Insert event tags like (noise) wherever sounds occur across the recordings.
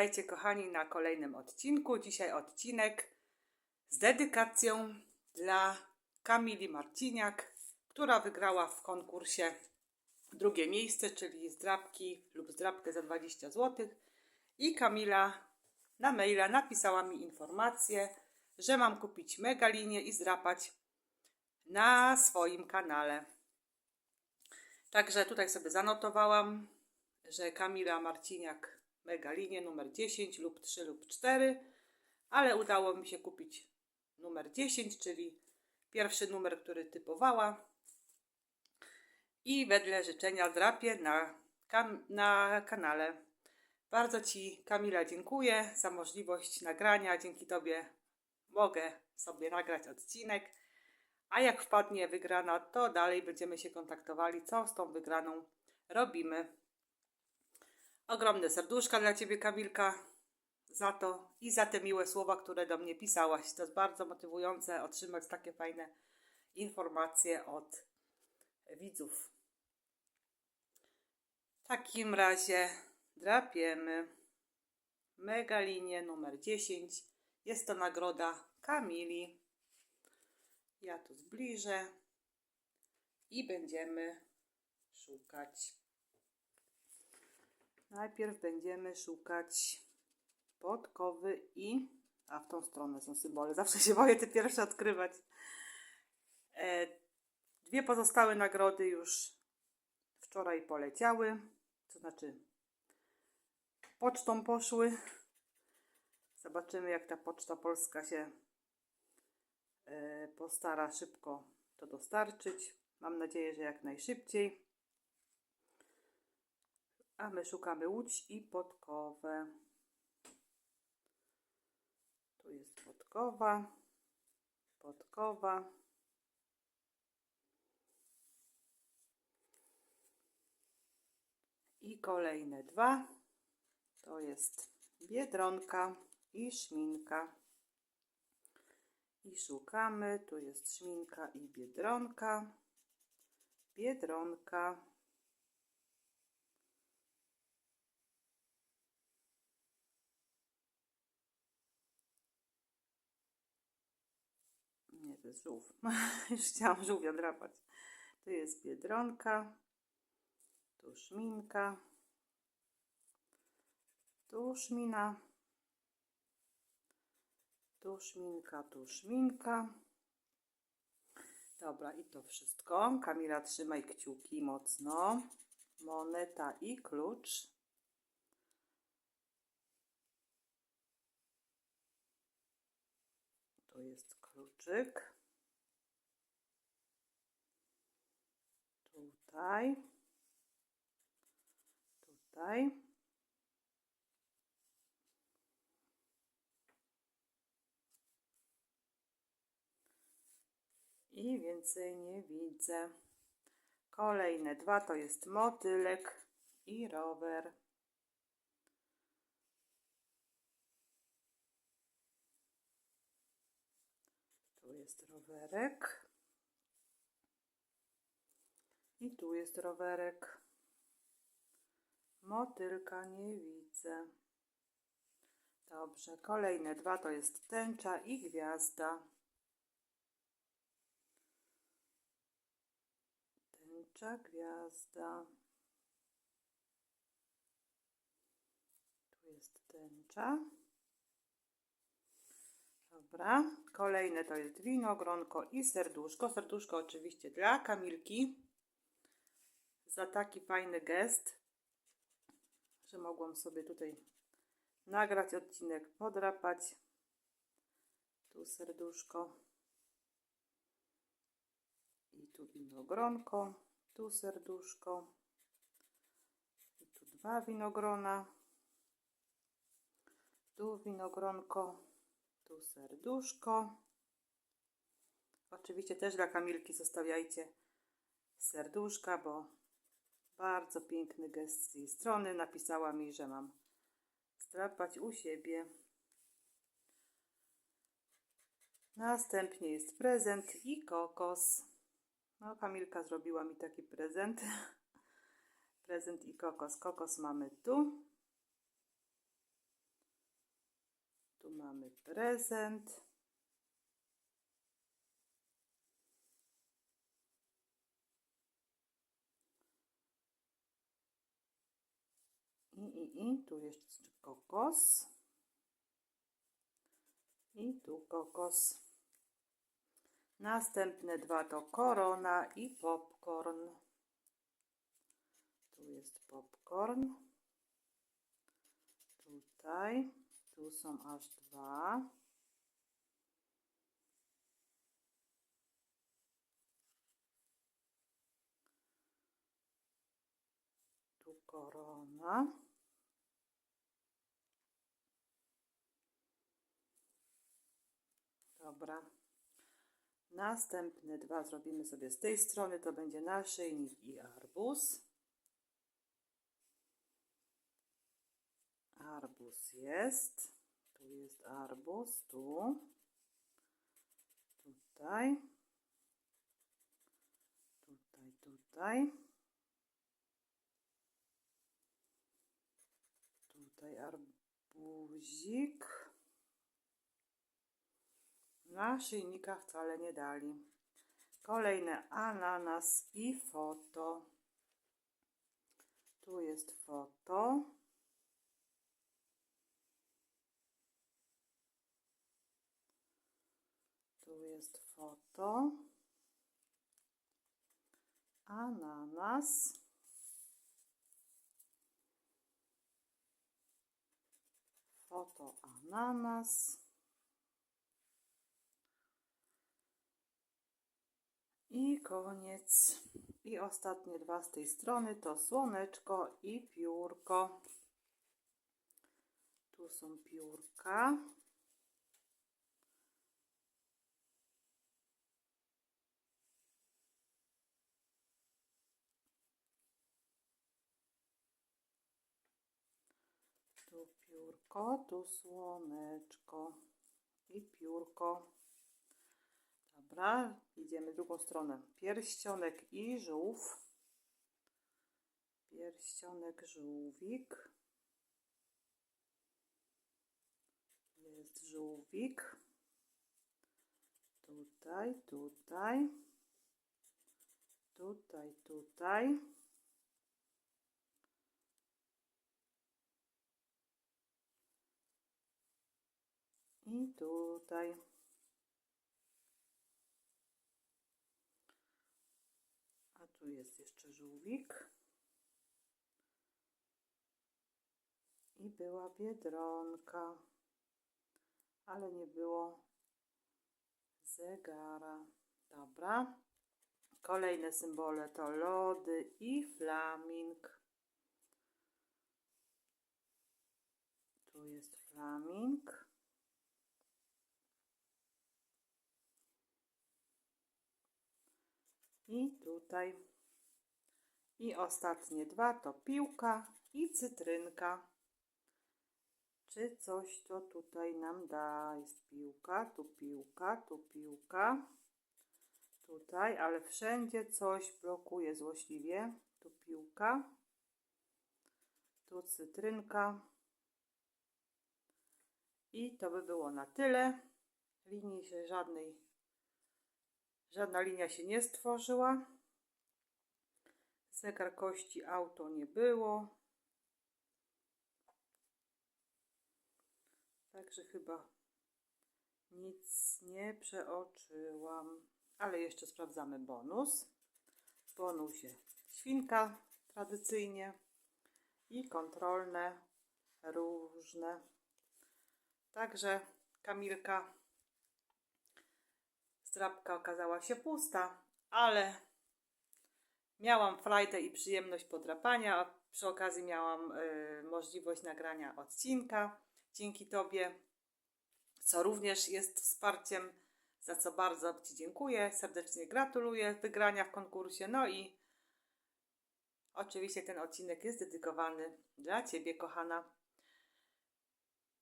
Witajcie kochani na kolejnym odcinku. Dzisiaj odcinek z dedykacją dla Kamili Marciniak, która wygrała w konkursie drugie miejsce, czyli zdrabki lub zdrabkę za 20 zł. I Kamila na maila napisała mi informację, że mam kupić megalinię i zdrapać na swoim kanale. Także tutaj sobie zanotowałam, że Kamila Marciniak Megalinie numer 10 lub 3 lub 4, ale udało mi się kupić numer 10, czyli pierwszy numer, który typowała. I wedle życzenia drapię na, na kanale. Bardzo Ci, Kamila, dziękuję za możliwość nagrania. Dzięki Tobie mogę sobie nagrać odcinek. A jak wpadnie wygrana, to dalej będziemy się kontaktowali, co z tą wygraną robimy. Ogromne serduszka dla Ciebie, Kamilka, za to i za te miłe słowa, które do mnie pisałaś. To jest bardzo motywujące otrzymać takie fajne informacje od widzów. W takim razie drapiemy Megalinie numer 10. Jest to nagroda Kamili. Ja tu zbliżę i będziemy szukać. Najpierw będziemy szukać podkowy i. A w tą stronę są symbole. Zawsze się boję te pierwsze odkrywać. E, dwie pozostałe nagrody już wczoraj poleciały. To znaczy, pocztą poszły. Zobaczymy, jak ta poczta polska się e, postara szybko to dostarczyć. Mam nadzieję, że jak najszybciej. A my szukamy łódź i podkowę. Tu jest podkowa, podkowa. I kolejne dwa. To jest biedronka i szminka. I szukamy. Tu jest szminka i biedronka. Biedronka. Nie, to jest żółw. (laughs) Już chciałam żółwia drapać. Tu jest biedronka. Tu szminka. Tu szmina. Tu szminka, tu szminka. Dobra, i to wszystko. Kamila, trzymaj kciuki mocno. Moneta i klucz. Tu jest kluczyk. Tutaj. Tutaj. I więcej nie widzę. Kolejne dwa to jest motylek i rower. Tu jest rowerek. I tu jest rowerek. Motylka nie widzę. Dobrze, kolejne dwa to jest tęcza i gwiazda. Tęcza, gwiazda. Tu jest tęcza. Dobra, kolejne to jest winogronko i serduszko. Serduszko oczywiście dla Kamilki. Za taki fajny gest, że mogłam sobie tutaj nagrać odcinek, podrapać. Tu serduszko. I tu winogronko, tu serduszko. I tu dwa winogrona. Tu winogronko, tu serduszko. Oczywiście też dla Kamilki zostawiajcie serduszka, bo bardzo piękny gest z jej strony. Napisała mi, że mam strapać u siebie. Następnie jest prezent i kokos. No, Kamilka zrobiła mi taki prezent. (laughs) prezent i kokos. Kokos mamy tu. Tu mamy prezent. I, i, i tu jeszcze kokos. I tu kokos. Następne dwa to korona i popcorn. Tu jest popcorn. Tutaj. Tu są aż dwa. Tu korona. Dobra. Następne dwa zrobimy sobie z tej strony. To będzie naszyjnik i arbuz. Arbuz jest. Tu jest arbuz. Tu. Tutaj. Tutaj, tutaj. Tutaj arbuzik. Naszyjnika wcale nie dali. Kolejne ananas i foto. Tu jest foto. Tu jest foto. Ananas. Foto ananas. I koniec. I ostatnie dwa z tej strony to słoneczko i piórko. Tu są piórka. Tu piórko, tu słoneczko i piórko. Dobra, idziemy drugą stronę. Pierścionek i żółw. Pierścionek, żółwik. Jest żółwik. Tutaj, tutaj. Tutaj, tutaj. I tutaj. Tu jest jeszcze żółwik. I była biedronka. Ale nie było zegara. Dobra. Kolejne symbole to lody i flaming. Tu jest flaming. I tutaj. I ostatnie dwa to piłka i cytrynka. Czy coś to tutaj nam da? Jest piłka, tu piłka, tu piłka. Tutaj, ale wszędzie coś blokuje złośliwie. Tu piłka. Tu cytrynka. I to by było na tyle. Linii się żadnej Żadna linia się nie stworzyła. Zegar kości auto nie było. Także chyba nic nie przeoczyłam. Ale jeszcze sprawdzamy bonus. W bonusie świnka tradycyjnie i kontrolne różne. Także Kamilka Strapka okazała się pusta, ale miałam frajdę i przyjemność podrapania, przy okazji miałam y, możliwość nagrania odcinka dzięki Tobie, co również jest wsparciem, za co bardzo Ci dziękuję. Serdecznie gratuluję wygrania w konkursie. No i oczywiście ten odcinek jest dedykowany dla Ciebie, kochana.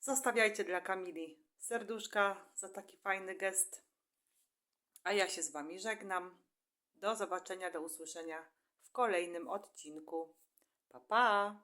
Zostawiajcie dla Kamili serduszka za taki fajny gest. A ja się z Wami żegnam. Do zobaczenia, do usłyszenia w kolejnym odcinku. Pa, pa!